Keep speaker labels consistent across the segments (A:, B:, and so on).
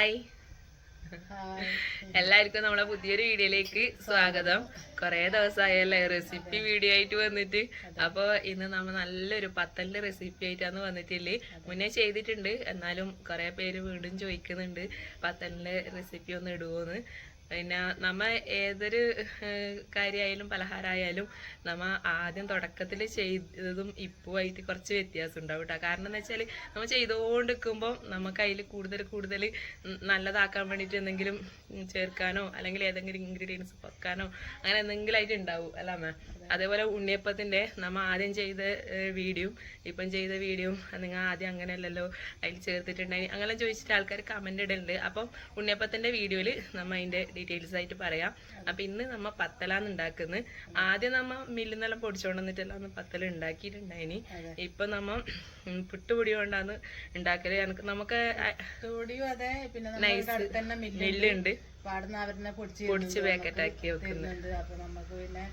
A: Hi എല്ലാവർക്കും നമ്മളെ പുതിയൊരു വീഡിയോയിലേക്ക് സ്വാഗതം. കുറേ ദിവസമായല്ലേ റെസിപ്പി വീഡിയോ ആയിട്ട് വന്നിട്ട്. അപ്പോൾ ഇന്ന് നമ്മൾ നല്ലൊരു പത്തലിന്റെ റെസിപ്പി ആയിട്ടാണ് വന്നിട്ടില്ലേ. മുന്നേ ചെയ്തിട്ടുണ്ട്. എന്നാലും കുറേ പേര് വീണ്ടും ചോദിക്കുന്നുണ്ട് പത്തലിന്റെ റെസിപ്പി ഒന്ന് ഇടുമോന്ന് പിന്നെ നമ്മ ഏതൊരു കാര്യമായാലും പലഹാരമായാലും നമ്മ ആദ്യം തുടക്കത്തിൽ ചെയ്തതും ഇപ്പോൾ ആയിട്ട് കുറച്ച് വ്യത്യാസം ഉണ്ടാവും കേട്ടോ കാരണം എന്ന് വെച്ചാൽ നമ്മൾ ചെയ്തുകൊണ്ട് നിൽക്കുമ്പോൾ നമുക്ക് അതിൽ കൂടുതൽ കൂടുതൽ നല്ലതാക്കാൻ വേണ്ടിയിട്ട് എന്തെങ്കിലും ചേർക്കാനോ അല്ലെങ്കിൽ ഏതെങ്കിലും ഇൻഗ്രീഡിയൻസ് വെക്കാനോ അങ്ങനെ എന്തെങ്കിലും ആയിട്ട് ഉണ്ടാവും അല്ല അമ്മ? അതേപോലെ ഉണ്ണിയപ്പത്തിന്റെ നമ്മ ആദ്യം ചെയ്ത വീഡിയോ ഇപ്പം ചെയ്ത വീഡിയോ നിങ്ങൾ ആദ്യം അങ്ങനെ അല്ലല്ലോ അതിൽ ചേർത്തിട്ടുണ്ടായി അങ്ങനെ ചോദിച്ചിട്ട് ആൾക്കാർ കമന്റ് ഇടുന്നുണ്ട് അപ്പം ഉണ്ണിയപ്പത്തിന്റെ വീഡിയോയിൽ നമ്മൾ അതിന്റെ ഡീറ്റെയിൽസ് ആയിട്ട് പറയാം. അപ്പം ഇന്ന് നമ്മ പത്തലാന്ന് ഉണ്ടാക്കുന്നത് ആദ്യം നമ്മ മില്ലിൽ നിന്നെല്ലാം പൊടിച്ചുകൊണ്ട് വന്നിട്ടെല്ലാം പത്തൽ ഉണ്ടാക്കിയിട്ടുണ്ടായിനി ഇപ്പം നമ്മ ഉം, പുട്ടുപൊടി കൊണ്ടാണ് ഉണ്ടാക്കൽ. എനിക്ക് നമുക്ക്
B: നൈസ്
A: മില്ലുണ്ട്.
B: പാടുന്ന അവരെന്നെ പൊടിച്ച്
A: പൊടിച്ച് പാക്കറ്റ് ആക്കി
B: വെക്കുന്നുണ്ട് അപ്പൊ നമുക്ക് പിന്നെ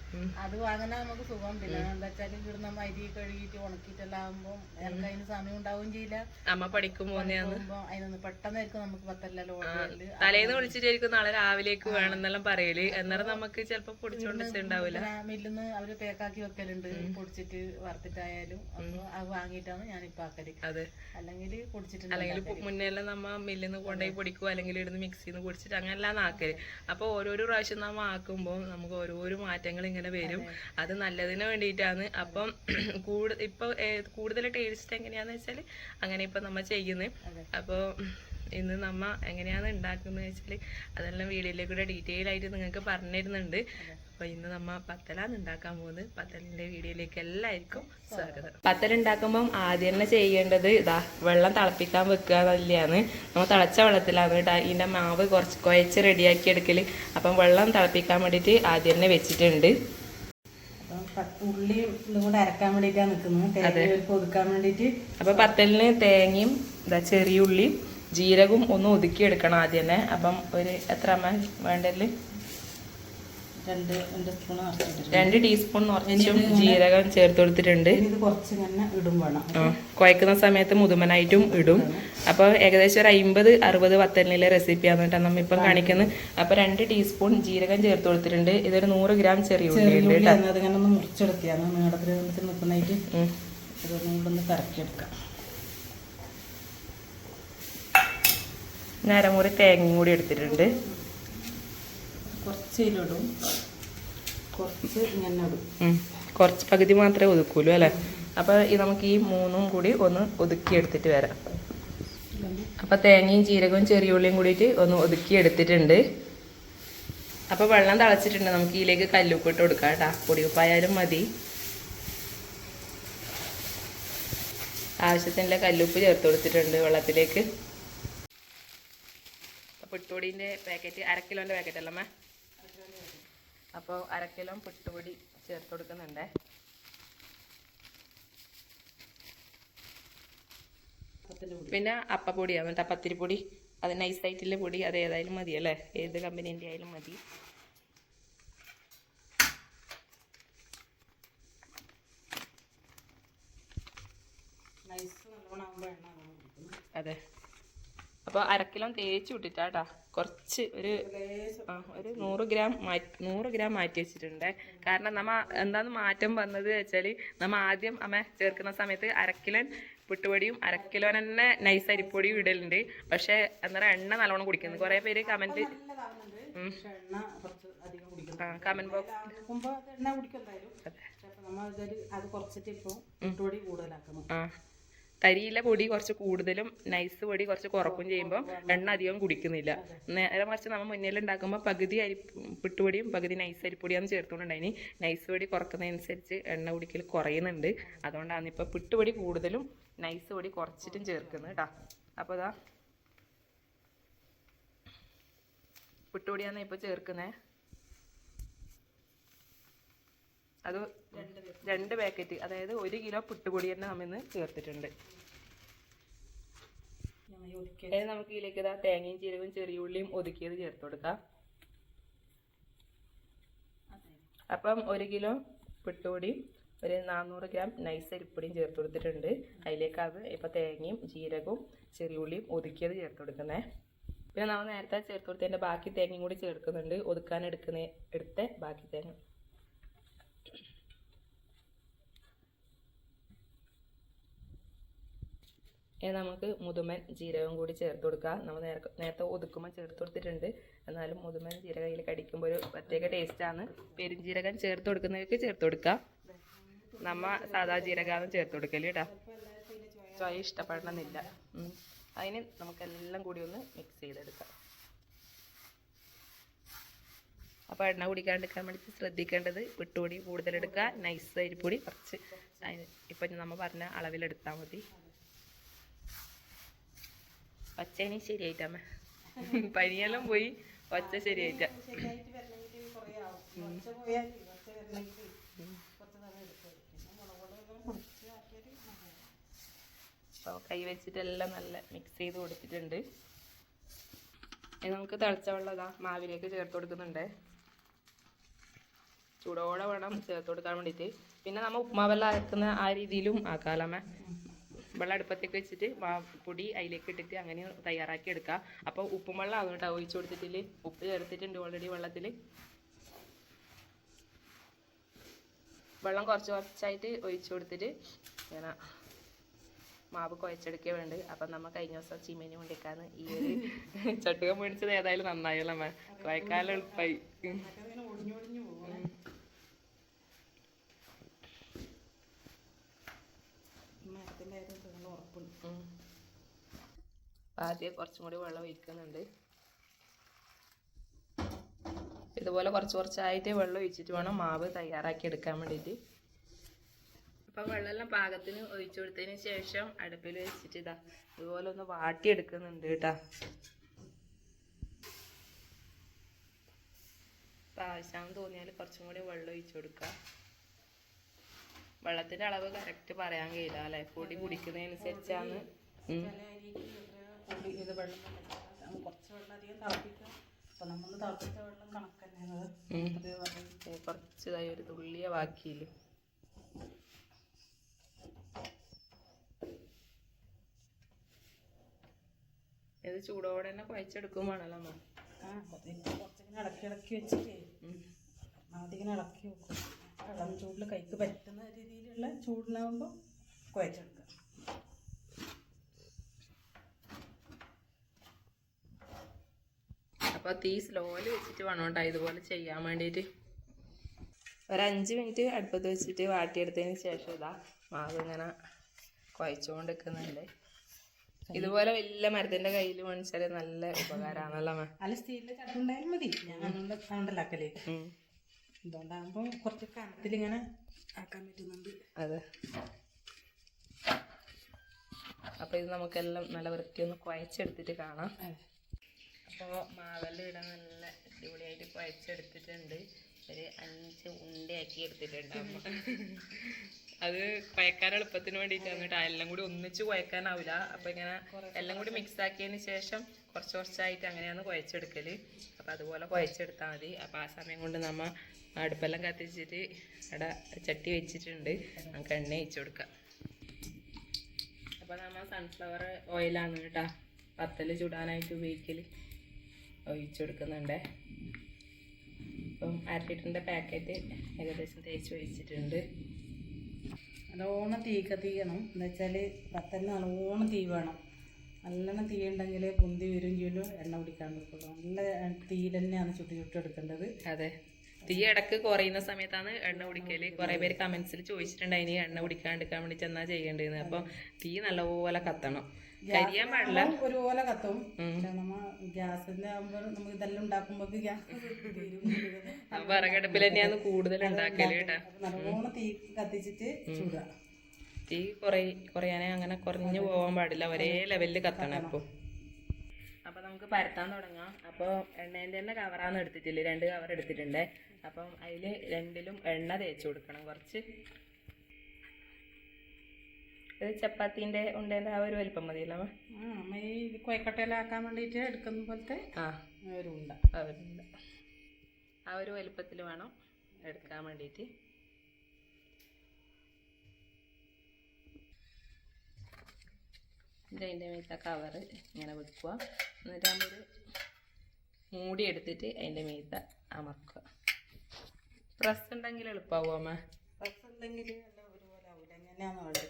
B: അത് വാങ്ങുന്ന നമുക്ക് സുഖം. പിന്നെ എന്താ വെച്ചാൽ ഇവിടുന്ന് അരി കഴുകിയിട്ട് ഉണക്കിയിട്ടെല്ലാം ആകുമ്പോ എനിക്ക് അതിന് സമയം ഉണ്ടാവുകയും ചെയ്യില്ല.
A: അമ്മ പഠിക്കും
B: പോകുമ്പോ അതിനൊന്ന് പെട്ടെന്നായിരിക്കും നമുക്ക് പത്തെല്ലാം ഓർഡർ
A: തലേന്ന് വിളിച്ചിട്ടായിരിക്കും നാളെ രാവിലേക്ക് വേണമെന്നെല്ലാം പറയൽ. അന്നേരം നമുക്ക് ചിലപ്പോ പൊടിച്ചോണ്ട് ഉണ്ടാവില്ല
B: മില്ലിന്ന് അവർ പേക്കാക്കി വെക്കലുണ്ട്. പൊടിച്ചിട്ട് വറുത്തിട്ടായാലും. അപ്പൊ അത് വാങ്ങിയിട്ടാണ് ഇപ്പൊ ആക്കൽ.
A: അതെ.
B: അല്ലെങ്കിൽ പൊടിച്ചിട്ട്
A: അല്ലെങ്കിൽ മുന്നെല്ലാം നമ്മ മില്ലിന്ന് കൊണ്ടുപോയി പൊടിക്കുക അല്ലെങ്കിൽ ഇടുന്ന് മിക്സിന്ന് പൊടിച്ചിട്ട് അങ്ങനെല്ലാം ആക്കൽ അപ്പൊ ഓരോരോ പ്രാവശ്യം നമ്മ ആക്കുമ്പോൾ നമുക്ക് ഓരോരോ മാറ്റങ്ങൾ ഇങ്ങനെ വരും. അത്. നല്ലതിന് വേണ്ടിയിട്ടാണ്. അപ്പം കൂടുതൽ ഇപ്പൊ കൂടുതൽ ടേസ്റ്റ് എങ്ങനെയാന്ന് വെച്ചാൽ അങ്ങനെ ഇപ്പൊ നമ്മ ചെയ്യുന്നത് അപ്പോൾ ഇന്ന് നമ്മ എങ്ങനെയാണ് ഉണ്ടാക്കുന്നത് വെച്ചാൽ അതെല്ലാം വീഡിയോയിൽ കൂടെ ഡീറ്റെയിൽ ആയിട്ട് നിങ്ങൾക്ക് പറഞ്ഞു തരുന്നുണ്ട്. അപ്പൊ ഇന്ന് നമ്മ പത്തലാണ് ഉണ്ടാക്കാൻ പോകുന്നത് പത്തലിന്റെ വീഡിയോയിലേക്ക് എല്ലാവർക്കും സ്വാഗതം. പത്തൽ ഉണ്ടാക്കുമ്പം ആദ്യം തന്നെ ചെയ്യേണ്ടത് ഇതാ വെള്ളം തിളപ്പിക്കാൻ വെക്കുക എന്നല്ലാണ് നമ്മൾ തിളച്ച വെള്ളത്തിലാണ് കേട്ടോ. ഇതിന്റെ മാവ് കുറച്ച് കുഴച്ച് റെഡിയാക്കി എടുക്കൽ. അപ്പം വെള്ളം തിളപ്പിക്കാൻ വേണ്ടിയിട്ട് ആദ്യം തന്നെ വെച്ചിട്ടുണ്ട്.
B: അപ്പം ഉള്ളിയും ഇതും കൂടെ അരക്കാൻ വേണ്ടിയിട്ടാണ് നിൽക്കുന്നത് തേങ്ങ ഒതുക്കാൻ വേണ്ടിയിട്ട്.
A: അപ്പൊ പത്തലിന് തേങ്ങയും ചെറിയ ഉള്ളിയും ജീരകവും ഒന്ന് ഒതുക്കി എടുക്കണം ആദ്യം തന്നെ അപ്പം ഒരു എത്ര അമ്മ വേണ്ടൽ
B: രണ്ട് രണ്ട് സ്പൂൺ
A: രണ്ട് ടീസ്പൂൺ നിറച്ചും ജീരകം ചേർത്ത് കൊടുത്തിട്ടുണ്ട്. കുഴക്കുന്ന സമയത്ത് മുതുമനായിട്ടും ഇടും. അപ്പോൾ ഏകദേശം ഒരു അമ്പത് അറുപത് വത്തലിലെ റെസിപ്പിയാണ് കേട്ടോ നമ്മ ഇപ്പം കാണിക്കുന്നത്. അപ്പോൾ രണ്ട് ടീസ്പൂൺ ജീരകം ചേർത്ത് കൊടുത്തിട്ടുണ്ട്. ഇതൊരു നൂറ് ഗ്രാം ചെറിയ
B: ഉള്ളിയുണ്ട് ഒന്ന് മുറിച്ചെടുത്തിയാണ് നീളത്തിൽ നിൽക്കുന്നതായിട്ട്. അതൊന്നും കൂടെ ഒന്ന് കറക്കിയെടുക്കാം.
A: അരമുറി തേങ്ങയും കൂടി എടുത്തിട്ടുണ്ട്.
B: കുറച്ച് ഇതിലിടും കുറച്ച് ഇങ്ങനെ ഇടും.
A: കുറച്ച് പകുതി മാത്രമേ ഒതുക്കൂലൂ അല്ലേ? അപ്പോൾ നമുക്ക് ഈ മൂന്നും കൂടി ഒന്ന് ഒതുക്കി എടുത്തിട്ട് വരാം. അപ്പോൾ തേങ്ങയും ജീരകവും ചെറിയ ഉള്ളിയും കൂടിയിട്ട് ഒന്ന് ഒതുക്കി എടുത്തിട്ടുണ്ട്. അപ്പോൾ വെള്ളം തിളച്ചിട്ടുണ്ട്. നമുക്ക് ഇതിലേക്ക് കല്ലുപ്പിട്ട് കൊടുക്കാം കേട്ടോ. പൊടിയുപ്പായാലും മതി. ആവശ്യത്തിനുള്ള കല്ലുപ്പ് ചേർത്ത് കൊടുത്തിട്ടുണ്ട് വെള്ളത്തിലേക്ക്. പുട്ടുപൊടിന്റെ പാക്കറ്റ് അര കിലോന്റെ പാക്കറ്റ് അല്ലമ്മേ അപ്പോൾ കിലോ പുട്ടുപൊടി ചേർത്ത് കൊടുക്കുന്നുണ്ട്. പിന്നെ അപ്പപ്പൊടിയാണ് കേട്ടോ പത്തിരിപ്പൊടി. അത് നൈസായിട്ടുള്ള പൊടി അത് ഏതായാലും മതി അല്ലേ? ഏത് കമ്പനീന്റെ ആയാലും മതി. അതെ. അപ്പോൾ അരക്കിലോ കിലോ തേച്ച് വിട്ടിട്ടാട്ടാ കുറച്ച് ഒരു ഒരു നൂറ് ഗ്രാം മാറ്റി നൂറ് ഗ്രാം മാറ്റി വെച്ചിട്ടുണ്ട്. കാരണം നമ്മ എന്താന്ന് മാറ്റം വന്നത് വെച്ചാൽ നമ്മ ആദ്യം അമ്മ ചേർക്കുന്ന സമയത്ത് അരക്കിലൻ പുട്ടുപൊടിയും അരക്കിലോ തന്നെ നൈസ് അരിപ്പൊടിയും ഇടലുണ്ട്. പക്ഷേ പറയുക എണ്ണ നല്ലോണം കുടിക്കുന്നു. കുറേ പേര്
B: കമന്റ്
A: കമന്റ് ബോക്സ്
B: അത്.
A: തരിയിലെ പൊടി കുറച്ച് കൂടുതലും നൈസ് പൊടി കുറച്ച് കുറക്കും ചെയ്യുമ്പോൾ എണ്ണ അധികം കുടിക്കുന്നില്ല. നേരെ മറിച്ച് നമ്മൾ മുന്നിൽ ഉണ്ടാക്കുമ്പോൾ പകുതി അരി പുട്ടുപൊടിയും പകുതി നൈസ് അരിപ്പൊടിയാണ് ചേർത്തുകൊണ്ടുണ്ടായിനി നൈസ് പൊടി കുറക്കുന്നതനുസരിച്ച് എണ്ണ കുടിക്കൽ കുറയുന്നുണ്ട്. അതുകൊണ്ടാണ് ഇപ്പോൾ പിട്ടുപൊടി കൂടുതലും നൈസ് പൊടി കുറച്ചിട്ടും ചേർക്കുന്നത് കേട്ടോ അപ്പോൾ ഇതാ പിട്ടുപൊടിയാണ് ഇപ്പോൾ ചേർക്കുന്നത് അത് രണ്ട് പാക്കറ്റ് അതായത് ഒരു കിലോ പുട്ടുപൊടി തന്നെ നമ്മൾ ഇന്ന് ചേർത്തിട്ടുണ്ട്. ഇനി നമുക്ക് ഇതിലേക്ക് ഇതാ തേങ്ങയും ജീരകവും ചെറിയ ഉള്ളിയും ഒതുക്കിയത് ചേർത്ത് കൊടുക്കാം. അപ്പം ഒരു കിലോ പുട്ടുപൊടിയും ഒരു നാനൂറ് ഗ്രാം നൈസ് അരിപ്പൊടിയും ചേർത്ത് കൊടുത്തിട്ടുണ്ട്. അതിലേക്ക് അത് ഇപ്പം തേങ്ങയും ജീരകവും ചെറിയ ഉള്ളിയും ഒതുക്കിയത് ചേർത്ത് കൊടുക്കുന്നത് പിന്നെ നമ്മൾ നേരത്തെ ചേർത്ത് കൊടുത്തതിന്റെ ബാക്കി തേങ്ങയും കൂടി ചേർക്കുന്നുണ്ട്. ഒതുക്കാൻ എടുക്കുന്ന എടുത്ത ബാക്കി തേങ്ങ ഇനി നമുക്ക് മുതുമൻ ജീരകം കൂടി ചേർത്ത് കൊടുക്കാം. നമ്മൾ നേരത്തെ ഒതുക്കുമ്പോൾ ചേർത്ത് കൊടുത്തിട്ടുണ്ട്. എന്നാലും മുതുമൻ ജീരകയിൽ കടിക്കുമ്പോൾ ഒരു പ്രത്യേക ടേസ്റ്റാണ് പെരുംജീരകം ചേർത്ത് കൊടുക്കുന്നവർക്ക് ചേർത്ത് കൊടുക്കാം. നമ്മ സാധാ ജീരകമാണ് ചേർത്ത് കൊടുക്കൽ കേട്ടോ സ്വയം ഇഷ്ടപ്പെടണമെന്നില്ല. അതിന് നമുക്കെല്ലാം കൂടി ഒന്ന് മിക്സ് ചെയ്തെടുക്കാം. അപ്പോൾ എണ്ണ കുടിക്കാണ്ടിരിക്കാൻ വേണ്ടി ശ്രദ്ധിക്കേണ്ടത് വിട്ടുപൊടി കൂടുതലെടുക്കുക. നൈസ് അരിപ്പൊടി കുറച്ച് ഇപ്പം നമ്മൾ പറഞ്ഞ അളവിലെടുത്താൽ മതി. ഒച്ചേനി ശരിയായിട്ടമ്മ പനിയെല്ലാം പോയി ഒച്ച ശരിയായിട്ട. അപ്പോൾ കൈ വെച്ചിട്ടെല്ലാം നല്ല മിക്സ് ചെയ്ത് കൊടുത്തിട്ടുണ്ട്. ഇനി നമുക്ക് തിളച്ച വെള്ളം ഇതാ മാവിലേക്ക് ചേർത്ത് കൊടുക്കുന്നുണ്ട്. ചൂടോടെ വേണം ചേർത്ത് കൊടുക്കാൻ വേണ്ടിയിട്ട്. പിന്നെ നമ്മൾ ഉപ്പുമാവെല്ലാം ആക്കുന്ന ആ രീതിയിലും ആക്കാലമ്മ വെള്ളം അടുപ്പത്തേക്ക് വെച്ചിട്ട് മാ പൊടി അതിലേക്ക് ഇട്ടിട്ട് അങ്ങനെ തയ്യാറാക്കി എടുക്കാം. അപ്പോൾ ഉപ്പും വെള്ളം കേട്ടോ ഒഴിച്ചു കൊടുത്തിട്ടില്ല? ഉപ്പ് ചേർത്തിട്ടുണ്ട് ഓൾറെഡി വെള്ളത്തിൽ വെള്ളം കുറച്ച് കുറച്ചായിട്ട് ഒഴിച്ചു കൊടുത്തിട്ട് ഇങ്ങനെ മാവ് കുഴച്ചെടുക്കേ വേണ്ട. അപ്പം നമ്മൾ കഴിഞ്ഞ ദിവസം ചീമേനി കൊണ്ടിരിക്കാന്ന് ഈ ഒരു ചട്ടുകം മേടിച്ചത് ഏതായാലും നന്നായല്ലോ അമ്മ? കുഴക്കാലം എളുപ്പമായി ആദ്യം കുറച്ചും കൂടി വെള്ളം ഒഴിക്കുന്നുണ്ട്. ഇതുപോലെ കുറച്ച് കുറച്ചായിട്ട് വെള്ളം ഒഴിച്ചിട്ട് വേണം മാവ് തയ്യാറാക്കി എടുക്കാൻ വേണ്ടിയിട്ട്. അപ്പം വെള്ളമെല്ലാം പാകത്തിന് ഒഴിച്ചു കൊടുത്തതിന് ശേഷം അടുപ്പിൽ വെച്ചിട്ട് ഇതാ ഇതുപോലെ ഒന്ന് വാട്ടിയെടുക്കുന്നുണ്ട് കേട്ടാ. അപ്പം ആവശ്യമാണെന്ന് തോന്നിയാൽ കുറച്ചും കൂടി വെള്ളം ഒഴിച്ചു കൊടുക്കുക വെള്ളത്തിന്റെ അളവ് കറക്റ്റ് പറയാൻ കഴിയില്ല അല്ലെ? പൊടി കുടിക്കുന്നതനുസരിച്ചാണ്
B: അരിക്ക് ഇത് വെള്ളം നമ്മൾ കുറച്ച് വെള്ളം അധികം തിളപ്പിക്കാം അപ്പോൾ നമ്മൾ തിളപ്പിച്ച വെള്ളം കണക്ക് തന്നെയാണ്
A: കുറച്ചതായി ഒരു തുള്ളിയ ബാക്കിയിൽ ഇത് ചൂടോടെ തന്നെ കുഴച്ചെടുക്കുമ്പോഴാണല്ലോ നമ്മൾ
B: ആ കുറച്ച് കുറച്ചിങ്ങനെ ഇളക്കി ഇളക്കി വെച്ചിട്ട്. ആദ്യം ഇളക്കി വെക്കും. ഇളം ചൂടിൽ കൈക്ക് പറ്റുന്ന രീതിയിലുള്ള ചൂടിലാവുമ്പോൾ കുഴച്ചെടുക്കുക.
A: അപ്പൊ തീ സ്ലോയിൽ വെച്ചിട്ട് വേണം കേട്ടോ ഇതുപോലെ ചെയ്യാൻ വേണ്ടിയിട്ട് ഒരു അഞ്ച് മിനിറ്റ് അടുപ്പത്ത് വെച്ചിട്ട് വാട്ടിയെടുത്തതിന് ശേഷം ഇതാ മാവ് ഇങ്ങനെ കുഴച്ചുകൊണ്ട് നിൽക്കുന്നുണ്ട് ഇതുപോലെ വലിയ മരത്തിന്റെ കയ്യിൽ മേടിച്ചാൽ നല്ല ഉപകാരമാണല്ലോ
B: അല്ല സ്റ്റീലിന്റെ ചട്ടുണ്ടായാലും മതി. ഞാനൊന്നും അതുകൊണ്ട് സൗണ്ടല്ലാക്കലേ
A: ഉം.
B: ഇതുകൊണ്ടാകുമ്പോൾ കുറച്ച് ആക്കാൻ പറ്റുന്നുണ്ട്.
A: അതെ. അപ്പൊ ഇത് നമുക്കെല്ലാം നല്ല വൃത്തിയൊന്ന് കുഴച്ചെടുത്തിട്ട് കാണാം. അപ്പോൾ മാവെല്ലാം ഇവിടെ നല്ല അടിപൊളിയായിട്ട് കുഴച്ചെടുത്തിട്ടുണ്ട്. ഒരു അഞ്ച് ഉണ്ടയാക്കി എടുത്തിട്ടുണ്ട് അമ്മ അത് കുഴക്കാൻ എളുപ്പത്തിന് വേണ്ടിയിട്ടാണ് കേട്ടോ എല്ലാം കൂടി ഒന്നിച്ച് കുഴക്കാനാവില്ല അപ്പോൾ ഇങ്ങനെ എല്ലാം കൂടി മിക്സ് ആക്കിയതിന് ശേഷം കുറച്ച് കുറച്ചായിട്ട് അങ്ങനെയാണ് കുഴച്ചെടുക്കൽ അപ്പോൾ അതുപോലെ കുഴച്ചെടുത്താൽ മതി. അപ്പോൾ ആ സമയം കൊണ്ട് നമ്മ അടുപ്പെല്ലാം കത്തിച്ചിട്ട് അവിടെ ചട്ടി വെച്ചിട്ടുണ്ട്. നമുക്ക് എണ്ണ അയച്ചു കൊടുക്കാം. അപ്പോൾ നമ്മൾ സൺഫ്ലവർ ഓയിലാണ് കേട്ടോ പത്തൽ ചുടാനായിട്ട് ഉപയോഗിക്കൽ ഒഴിച്ചു കൊടുക്കുന്നുണ്ട് ഇപ്പം അര പാക്കറ്റ് ഏകദേശം തേച്ച് ഒഴിച്ചിട്ടുണ്ട്
B: നല്ലോണം തീ കത്തിക്കണം എന്ന് വെച്ചാൽ പത്തന്നെ നല്ലോണം തീ വേണം. നല്ലോണം തീ ഉണ്ടെങ്കിൽ പൊന്തി വരും ചെയ്യലും എണ്ണ പിടിക്കാൻ പറ്റുള്ളൂ നല്ല തീയിൽ തന്നെയാണ് ചുട്ടി ചുട്ടെടുക്കേണ്ടത്
A: അതെ. തീ ഇടയ്ക്ക് കുറയുന്ന സമയത്താണ് എണ്ണ കുടിക്കൽ. കുറെ പേര് കമന്റ്സിൽ ചോദിച്ചിട്ടുണ്ടായിനി എണ്ണ കുടിക്കാണ്ടിരിക്കാൻ വേണ്ടി ചെന്നാ ചെയ്യേണ്ടതെന്ന്? അപ്പം തീ നല്ലപോലെ കത്തണം. കരിയാൻ പാടില്ല.
B: അപ്പം ഒരുപോലെ കത്തും. പക്ഷെ നമ്മ ഗ്യാസിന്റെ ആകുമ്പോൾ നമുക്ക് ഇതെല്ലാം
A: ആ വിറകടുപ്പിൽ തന്നെയാണ് കൂടുതൽ
B: ഉണ്ടാക്കൽ നല്ലോണം തീ കത്തിച്ചിട്ട് ചൂടുക
A: തീ കുറേ കുറയാനേ അങ്ങനെ കുറഞ്ഞു പോകാൻ പാടില്ല. ഒരേ ലെവലിൽ കത്തണം അപ്പോൾ അപ്പോൾ നമുക്ക് പരത്താൻ തുടങ്ങാം. അപ്പോൾ എണ്ണേന്റെ തന്നെ കവറാന്ന് എടുത്തിട്ടില്ലേ? രണ്ട് കവർ എടുത്തിട്ടുണ്ട്. അപ്പം അതിൽ രണ്ടിലും എണ്ണ തേച്ച് കൊടുക്കണം. കുറച്ച് ഇത് ചപ്പാത്തിന്റെ ഉണ്ടേന്റെ ആ ഒരു വലിപ്പം മതിയല്ലോ
B: ആ ഈ കൊയക്കട്ടയിലാക്കാൻ വേണ്ടിയിട്ട് എടുക്കുന്ന പോലത്തെ
A: ആ.
B: ഒരു ഉണ്ട.
A: ആ ഒരു ഉണ്ട. ആ ഒരു വലിപ്പത്തിൽ വേണം എടുക്കാൻ വേണ്ടിയിട്ട് ഇതിന്റെ മേത്ത കവറ് ഇങ്ങനെ വെക്കുക. എന്നിട്ട് നമ്മളൊരു മൂടി എടുത്തിട്ട് അതിന്റെ മേത്ത അമർക്കുക. പ്രസ് ഉണ്ടെങ്കിൽ എളുപ്പമാകുമോ അമ്മ?
B: പ്രസ് ഉണ്ടെങ്കിൽ എല്ലാം ഒരുപോലെ ആവില്ല എങ്ങനെയാണെന്ന്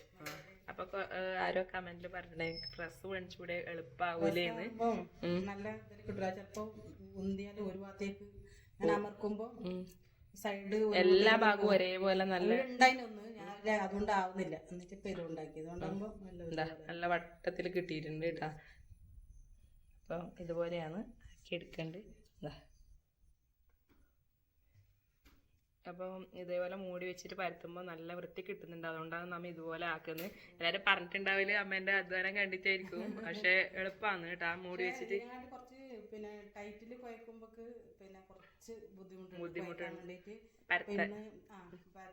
A: അപ്പൊ ആരോ കമന്റിൽ പറഞ്ഞിട്ടുണ്ടെ. ഡ്രസ് മേടിച്ചൂടെ എളുപ്പാവൂലേന്ന്
B: നല്ല കിട്ടില്ല ചിലപ്പോ ഉന്തിയാലും ഒരു ഭാഗത്തേക്ക് ഞാൻ അമർക്കുമ്പോ സൈഡ്
A: എല്ലാ ഭാഗവും ഒരേപോലെ നല്ല
B: ഉണ്ടായിരുന്നു ഞാൻ അതുകൊണ്ട് ആവുന്നില്ല. എന്നിട്ട് പെരു ഉണ്ടാക്കി. അതുകൊണ്ടാകുമ്പോ നല്ല
A: എന്താ? നല്ല വട്ടത്തിൽ കിട്ടിയിട്ടുണ്ട് കേട്ടാ. അപ്പൊ ഇതുപോലെയാണ് ആക്കി എടുക്കേണ്ടത് ഇതാ അപ്പം ഇതേപോലെ മൂടി വെച്ചിട്ട് പരത്തുമ്പോൾ നല്ല വൃത്തി കിട്ടുന്നുണ്ട്. അതുകൊണ്ടാണ് നമ്മ ഇതുപോലെ ആക്കുന്നത്. എല്ലാവരും പറഞ്ഞിട്ടുണ്ടാവില്ല അമ്മേന്റെ അധ്വാനം കണ്ടിട്ടായിരിക്കും. പക്ഷെ എളുപ്പമാണ് കേട്ടോ മൂടി വെച്ചിട്ട്.
B: കുറച്ച് പിന്നെ ടൈറ്റിൽ കുഴക്കുമ്പോക്ക് പിന്നെ കുറച്ച് ബുദ്ധിമുട്ടുണ്ട്. വേണ്ടിയിട്ട്
A: പരത്താൻ.
B: ആ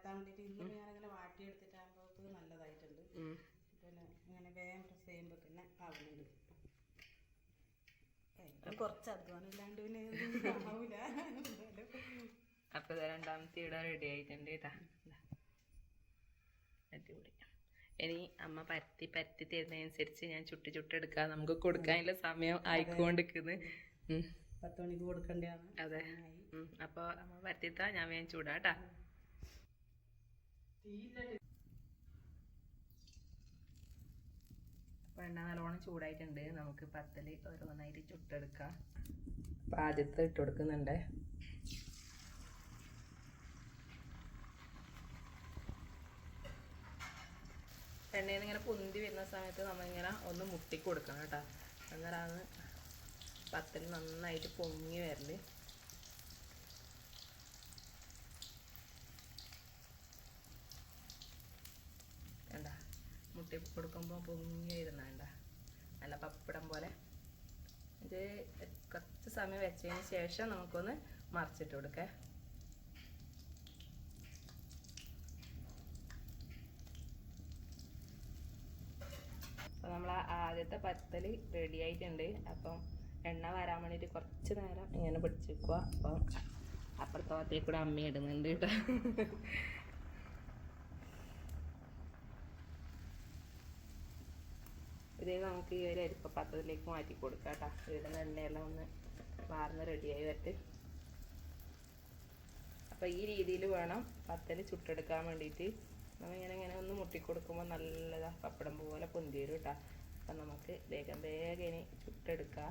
B: വേണ്ടിയിട്ട് ഇന്ന് ഞാനങ്ങനെ വാട്ടിയെടുത്തിട്ടാകുമ്പോൾ നല്ലതായിട്ടുണ്ട്. പിന്നെ ഇങ്ങനെ വേഗം പ്രസ് ചെയ്യുമ്പോൾ പിന്നെ ആവുന്നുണ്ട്. കുറച്ച് അധ്വാനം ഇല്ലാണ്ട് പിന്നെ ആവൂല. എന്നാലും
A: അപ്പൊ ഇത് രണ്ടാമത്തെ ഇവിടെ റെഡി ആയിട്ടുണ്ട്. ഇതാ. അടിപൊളി. ഇനി അമ്മ പരത്തി പരത്തി തരുന്നതനുസരിച്ച് ഞാൻ ചുട്ടി ചുട്ടെടുക്കാം നമുക്ക് കൊടുക്കാനുള്ള സമയം ആയിക്കൊണ്ടിരിക്കുന്നത്.
B: പത്ത് മണിക്ക് കൊടുക്കണ്ടാണ്
A: അതെ. ഉം. അപ്പൊ അമ്മ പരത്തിത്താ ഞാൻ വേഗം ചൂടാട്ടാ. അപ്പൊ എണ്ണ നല്ലോണം ചൂടായിട്ടുണ്ട്. നമുക്ക് പത്തൽ ഓരോന്നായിട്ട് ചുട്ടെടുക്കാം. അപ്പൊ ആദ്യത്തെ ഇട്ട് കൊടുക്കുന്നുണ്ട്. എണ്ണയിൽ ഇങ്ങനെ പൊന്തി വരുന്ന സമയത്ത് നമ്മളിങ്ങനെ ഒന്ന് മുട്ടി കൊടുക്കണം കേട്ടോ. എന്നിട്ടാണ് പത്തൽ നന്നായിട്ട് പൊങ്ങി വരൽ. കണ്ട? മുട്ടി കൊടുക്കുമ്പോൾ പൊങ്ങി വരുന്ന കണ്ട? നല്ല പപ്പടം പോലെ. ഇത് കുറച്ച് സമയം വെച്ചതിന് ശേഷം നമുക്കൊന്ന് മറിച്ചിട്ട് കൊടുക്കേ അപ്പോൾ നമ്മൾ ആദ്യത്തെ പത്തൽ റെഡി ആയിട്ടുണ്ട്. അപ്പം എണ്ണ വരാൻ വേണ്ടിയിട്ട് കുറച്ച് നേരം ഇങ്ങനെ പിടിച്ച് വെക്കുക അപ്പം അപ്പുറത്തെ ഭാഗത്തേക്ക് കൂടെ അമ്മ ഇടുന്നുണ്ട് കേട്ടോ. ഇത് നമുക്ക് ഈ ഒരു അരിപ്പ പാത്രത്തിലേക്ക് മാറ്റി കൊടുക്കാം കേട്ടോ. ഇടുന്ന എണ്ണയെല്ലാം ഒന്ന് വാർന്ന് റെഡിയായി വരട്ട്. അപ്പോൾ ഈ രീതിയിൽ വേണം പത്തൽ ചുട്ടെടുക്കാൻ വേണ്ടിയിട്ട്. നമ്മളിങ്ങനെ ഇങ്ങനെ ഒന്ന് മുട്ടിക്കൊടുക്കുമ്പോൾ നല്ലതാ പപ്പടം പോലെ പൊന്തി വരും കേട്ടോ. അപ്പം നമുക്ക് വേഗം വേഗം ഇനി ചുട്ടെടുക്കാം.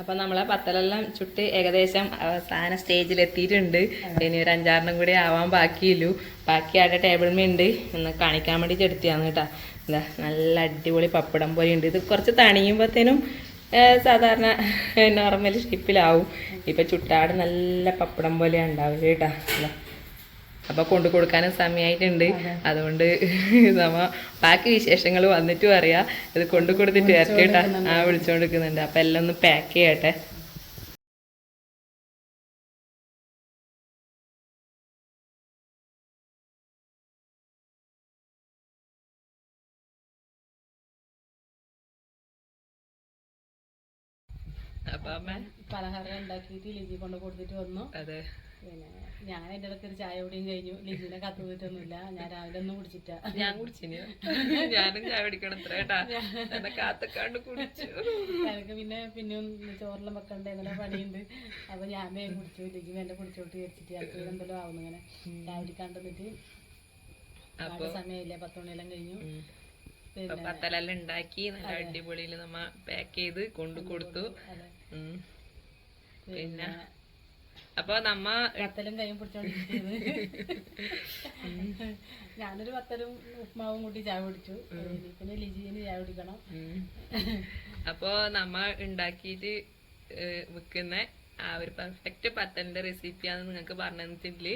A: അപ്പം നമ്മളെ പത്തലെല്ലാം ചുട്ട് ഏകദേശം അവസാന സ്റ്റേജിൽ എത്തിയിട്ടുണ്ട് ഇനി ഒരു അഞ്ചാറിനും കൂടി ആവാൻ ബാക്കിയുള്ളൂ. ബാക്കി ആടെ ടേബിളിൽ ഉണ്ട് ഒന്ന് കാണിക്കാൻ വേണ്ടിയിട്ട് എടുത്തതാണ് കേട്ടോ. എന്താ നല്ല അടിപൊളി പപ്പടം പോലെ ഉണ്ട് ഇത് കുറച്ച് തണിയുമ്പോഴത്തേനും സാധാരണ നോർമൽ ഷിപ്പിലാവും. ഇപ്പം ചുട്ടാട് നല്ല പപ്പടം പോലെയാണ് ഉണ്ടാവില്ല കേട്ടോ. അപ്പൊ കൊണ്ടു കൊടുക്കാനും സമയമായിട്ടുണ്ട് അതുകൊണ്ട് നമ്മ ബാക്കി വിശേഷങ്ങൾ വന്നിട്ടും അറിയാം ഇത് കൊണ്ടു കൊടുത്തിട്ട് വരട്ടെ ആ വിളിച്ചോണ്ടിരിക്കുന്നുണ്ട്. അപ്പൊ എല്ലാം ഒന്ന് പാക്ക് ചെയ്യട്ടെ. അപ്പൊ അമ്മ
B: പലഹാരം ഉണ്ടാക്കിയിട്ട് ലിജി കൊണ്ട് കൊടുത്തിട്ട് വന്നു.
A: അതെ.
B: പിന്നെ ഞാൻ എന്റെ ഇടയ്ക്ക് ഒരു ചായ കുടിയും കഴിഞ്ഞു. ലിജിനെ കത്ത് പോയിട്ടൊന്നുമില്ല ഞാൻ രാവിലെ ഒന്നും കുടിച്ചിട്ടാ.
A: ഞാൻ കുടിച്ചിന്. ഞാനും ചായ കുടിക്കണം കേട്ടാ. എന്നെ കാത്തക്കാണ്ട് കുടിച്ചു.
B: എനിക്ക് പിന്നെ പിന്നെയും ചോറെല്ലാം വെക്കണ്ടേ ഇങ്ങനെ പണിയുണ്ട്. അപ്പൊ ഞാൻ വേഗം കുടിച്ചു. ലിജി എന്നെ കുടിച്ചോട്ട് വെച്ചിട്ട് എനിക്ക് എന്തെങ്കിലും ആവുന്നു ഇങ്ങനെ. ചായ കുടിക്കാണ്ട് നിന്നിട്ട് സമയമില്ല? പത്ത് മണിയെല്ലാം കഴിഞ്ഞു. പിന്നെ
A: പത്തലെല്ലാം ഉണ്ടാക്കി. നല്ല അടിപൊളിയിൽ നമ്മ പാക്ക് ചെയ്ത് കൊണ്ടു കൊടുത്തു. പിന്നെ അപ്പൊ നമ്മ
B: കത്തലും കൈയും പിടിച്ചോണ്ടിരിക്കുന്നത് ഞാനൊരു പത്തലും ഉപ്മാവും കൂട്ടി ചായ പിടിച്ചു പിന്നെ ലിജിന് ചായ കുടിക്കണം.
A: അപ്പോ അപ്പൊ നമ്മ ഉണ്ടാക്കിയിട്ട് വിൽക്കുന്ന ആ ഒരു പെർഫെക്റ്റ് പത്തലിന്റെ റെസിപ്പിയാണ് നിങ്ങൾക്ക് പറഞ്ഞു തന്നിട്ടില്ല.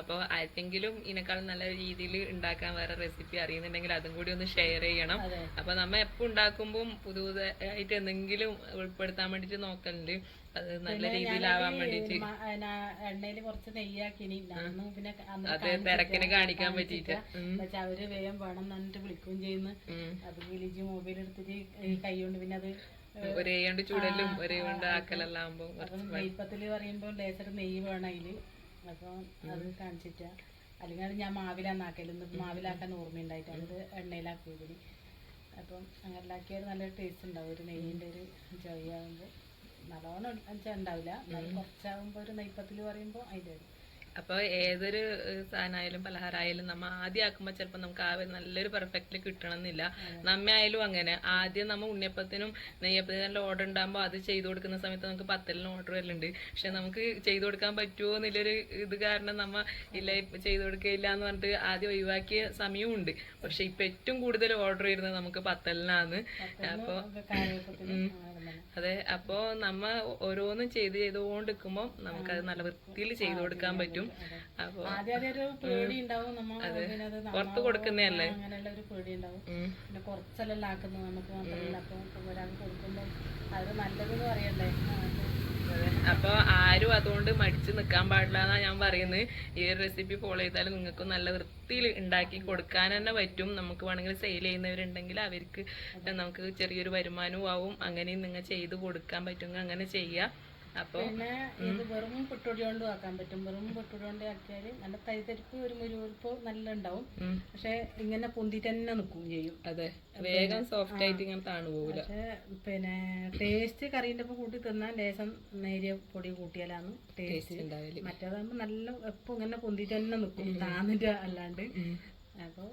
A: അപ്പോൾ ആർക്കെങ്കിലും ഇതിനേക്കാളും നല്ല രീതിയിൽ ഉണ്ടാക്കാൻ വേറെ റെസിപ്പി അറിയുന്നുണ്ടെങ്കിൽ അതും കൂടി ഒന്ന് ഷെയർ ചെയ്യണം.
B: അപ്പോൾ
A: അപ്പൊ നമ്മ എപ്പോ ഉണ്ടാക്കുമ്പോൾ പുതു പുതുതായിട്ട് എന്തെങ്കിലും ഉൾപ്പെടുത്താൻ വേണ്ടിട്ട് നോക്കലുണ്ട്. അത് നല്ല രീതിയിലാവാൻ വേണ്ടിട്ട്.
B: എണ്ണയിൽ കുറച്ച് നെയ്യാക്കിനി അന്ന് പിന്നെ
A: അത് തിരക്കിന് കാണിക്കാൻ പറ്റിട്ട്
B: പക്ഷെ അവർ വേഗം വേണം എന്ന് പറഞ്ഞിട്ട് വിളിക്കുകയും ചെയ്യുന്നു. അത് വിളിച്ച് മൊബൈൽ എടുത്തിട്ട് കൈ കൊണ്ട് പിന്നെ അത്
A: ഒരേ കൊണ്ട് ചൂടലും ഒരേ കൊണ്ട് ആക്കലെല്ലാം ആകുമ്പോ
B: അപ്പം നെയ്പ്പത്തിൽ പറയുമ്പോൾ ലേസർ നെയ്യ് വേണം അതിൽ. അപ്പോൾ അത് കാണിച്ചിട്ട. അല്ലെങ്കിൽ അത് ഞാൻ മാവിലാന്ന് ആക്കൽ ഇന്ന് മാവിലാക്കാൻ ഓർമ്മയുണ്ടായിട്ട് അത് എണ്ണയിലാക്കിയതിന് അപ്പം അങ്ങനെയാക്കിയാൽ നല്ല ടേസ്റ്റ് ഉണ്ടാവും. ഒരു നെയ്യിന്റെ ഒരു ചൊയ്യാകുമ്പോൾ നല്ലോണം വെച്ചാൽ ഉണ്ടാവില്ല. എന്നാലും കുറച്ചാകുമ്പോൾ ഒരു നെയ്പ്പത്തിൽ പറയുമ്പോൾ അതിന്റെ ഒരു
A: അപ്പൊ ഏതൊരു സാധനമായാലും പലഹാരമായാലും നമ്മ ആദ്യം ആക്കുമ്പോ ചിലപ്പോ നമുക്ക് ആ നല്ലൊരു പെർഫെക്റ്റിൽ കിട്ടണമെന്നില്ല നമ്മ ആയാലും അങ്ങനെ. ആദ്യം നമ്മ ഉണ്ണിയപ്പത്തിനും നെയ്യപ്പത്തിനും ഓർഡർ ഉണ്ടാകുമ്പോൾ അത് ചെയ്തു കൊടുക്കുന്ന സമയത്ത് നമുക്ക് പത്തലിന് ഓർഡർ വരലുണ്ട് പക്ഷെ നമുക്ക് ചെയ്തു കൊടുക്കാൻ പറ്റുമോ എന്നുള്ളൊരു ഇത് കാരണം നമ്മ ഇല്ല ഇപ്പൊ ചെയ്തു കൊടുക്കില്ല എന്ന് പറഞ്ഞിട്ട് ആദ്യം ഒഴിവാക്കിയ സമയമുണ്ട് ഉണ്ട് പക്ഷെ ഇപ്പൊ ഏറ്റവും കൂടുതൽ ഓർഡർ വരുന്നത് നമുക്ക് പത്തലിനാണ് അപ്പൊ
B: കായപ്പത്തിന്
A: അതെ. അപ്പോ നമ്മ ഓരോന്നും ചെയ്ത് ചെയ്തുകൊണ്ടിരിക്കുമ്പോ നമുക്കത് നല്ല വൃത്തിയിൽ ചെയ്തു കൊടുക്കാൻ പറ്റും. അപ്പൊ
B: അത്. നമ്മ
A: പുറത്ത് കൊടുക്കുന്നതല്ലേ.
B: പിന്നെ കുറച്ചെല്ലാം ആക്കുന്നത്. നമുക്ക് മാത്രമല്ല. അപ്പോൾ ഒരാൾക്ക് കൊടുക്കുമ്പോൾ അത് നല്ലതെന്ന് പറയണ്ടേ?
A: അപ്പോൾ അപ്പൊ ആരും അതുകൊണ്ട് മടിച്ച് നിൽക്കാൻ പാടില്ല എന്നാ ഞാൻ പറയുന്നത് ഈ ഒരു റെസിപ്പി ഫോളോ ചെയ്താൽ നിങ്ങൾക്ക് നല്ല വൃത്തിയിൽ ഉണ്ടാക്കി കൊടുക്കാൻ തന്നെ പറ്റും. നമുക്ക് വേണമെങ്കിൽ സെയിൽ ചെയ്യുന്നവരുണ്ടെങ്കിൽ അവർക്ക് നമുക്ക് ചെറിയൊരു വരുമാനവും ആവും. അങ്ങനെയും നിങ്ങൾ ചെയ്ത് കൊടുക്കാൻ പറ്റുമെങ്കിൽ അങ്ങനെ ചെയ്യാം. അപ്പോൾ
B: പിന്നെ ഇത് വെറും പൊട്ടുപൊടി കൊണ്ടും ആക്കാൻ പറ്റും. വെറും പൊട്ടുപൊടി കൊണ്ട് ആക്കിയാൽ നല്ല തരിതരിപ്പ് ഒരു മുരുവരിപ്പ് നല്ല ഉണ്ടാവും പക്ഷെ ഇങ്ങനെ പൊന്തിട്ട് തന്നെ നിൽക്കും ചെയ്യും.
A: അതെ. വേഗം സോഫ്റ്റ് ആയിട്ട് ഇങ്ങനെ താണു പോകില്ല
B: പക്ഷെ പിന്നെ ടേസ്റ്റ് കറീന്റെ ഒപ്പം കൂട്ടി തിന്നാൽ ലേശം നേരിയ പൊടി കൂട്ടിയാലാണ് ടേസ്റ്റ്
A: ഉണ്ടാവില്ല
B: മറ്റേതാകുമ്പോൾ നല്ല എപ്പോൾ ഇങ്ങനെ പൊന്തിട്ട് തന്നെ നിൽക്കും താന്നിട്ട് അല്ലാണ്ട്. അപ്പോൾ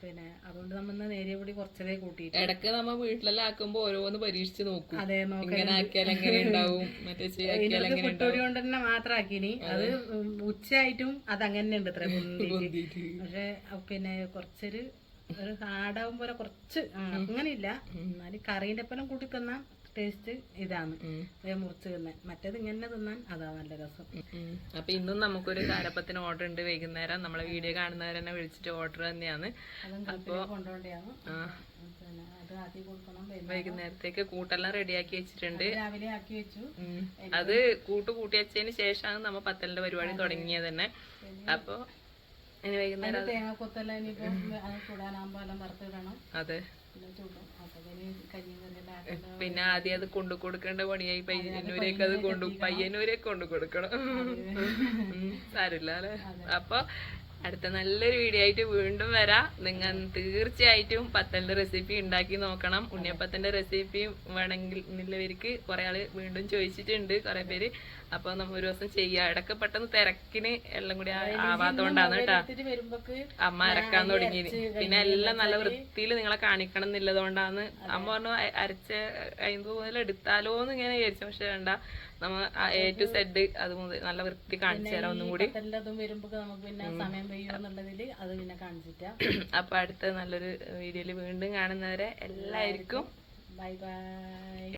B: പിന്നെ അതുകൊണ്ട് നമ്മൾ നേരിയ പൊടി കുറച്ചതേ കൂട്ടിയിട്ട്
A: ഇടയ്ക്ക് നമ്മ വീട്ടിലെല്ലാം ആക്കുമ്പോൾ ഓരോന്ന് പരീക്ഷിച്ച് നോക്കും.
B: അതെ
A: ആക്കിയാൽ എങ്ങനെ ഉണ്ടാവും മറ്റേ
B: പൊട്ടുപൊടി കൊണ്ട് തന്നെ മാത്രാക്കിനി അത്. ഉം ഉച്ചയായിട്ടും അത് അങ്ങനെ ഉണ്ട് ഇത്ര പക്ഷെ പിന്നെ കുറച്ചൊരു ഒരു ഹാർഡാവും പോലെ കുറച്ച് അങ്ങനെ അങ്ങനെയില്ല. എന്നാലും കറീന്റെ ഒപ്പം കൂട്ടി തിന്നാൻ ടേസ്റ്റ് ഇതാണ്. മുറിച്ച് തിന്നാൻ. മറ്റേത് ഇങ്ങനെ തിന്നാൻ അതാ നല്ല രസം.
A: അപ്പൊ ഇന്നും നമുക്കൊരു കാരപ്പത്തിന് ഓർഡർ ഉണ്ട് വൈകുന്നേരം. നമ്മളെ വീഡിയോ കാണുന്നവർ തന്നെ വിളിച്ചിട്ട് ഓർഡർ തന്നെയാണ്. വൈകുന്നേരത്തേക്ക് കൂട്ടെല്ലാം റെഡിയാക്കി വെച്ചിട്ടുണ്ട്.
B: രാവിലെ ആക്കി വെച്ചു.
A: അത് കൂട്ട് കൂട്ടി വെച്ചതിന് ശേഷമാണ് നമ്മ പത്തലിന്റെ പരിപാടി തുടങ്ങിയത് തന്നെ. അപ്പൊ ഇനി വൈകുന്നേരം
B: തേങ്ങ കൊത്തെല്ലാം എല്ലാം വറുത്തിടണം.
A: അതെ.
B: പിന്നെ
A: ആദ്യം അത് കൊണ്ടു കൊടുക്കേണ്ട പണിയായി പയ്യന്നൂരേക്ക് അത് കൊണ്ടു പയ്യന്നൂരേക്ക് കൊണ്ടു കൊടുക്കണം സാരില്ല അല്ലെ അപ്പൊ അടുത്ത നല്ലൊരു വീഡിയോ ആയിട്ട് വീണ്ടും വരാം. നിങ്ങൾ തീർച്ചയായിട്ടും പത്തലിന്റെ റെസിപ്പി ഉണ്ടാക്കി നോക്കണം. ഉണ്ണിയപ്പത്തിന്റെ റെസിപ്പി വേണമെങ്കിൽ എന്നുള്ളവർക്ക് കുറേ ആൾ വീണ്ടും ചോദിച്ചിട്ടുണ്ട് കുറേ പേര്. അപ്പോൾ നമ്മൾ ഒരു ദിവസം ചെയ്യാം. ഇടയ്ക്ക് പെട്ടെന്ന് തിരക്കിന് എല്ലാം കൂടി ആവാത്തതുകൊണ്ടാണ് ആവാത്തോണ്ടാണ് കേട്ടാ. അമ്മ അരക്കാൻ തുടങ്ങി. പിന്നെ എല്ലാം നല്ല വൃത്തിയിൽ നിങ്ങളെ കാണിക്കണം എന്നുള്ളതുകൊണ്ടാണ് അമ്മ പറഞ്ഞു അരച്ച് അയിമ്പത് മുതൽ എടുത്താലോ എന്ന് ഇങ്ങനെ വിചാരിച്ചു. പക്ഷെ വേണ്ട. നമ്മ എ ടു സെഡ് അത് നല്ല വൃത്തി കാണിച്ചു തരാം ഒന്നും കൂടി. അപ്പൊ അടുത്ത നല്ലൊരു വീഡിയോയിൽ വീണ്ടും കാണുന്നവരെ എല്ലാവർക്കും
B: ബൈ ബൈ.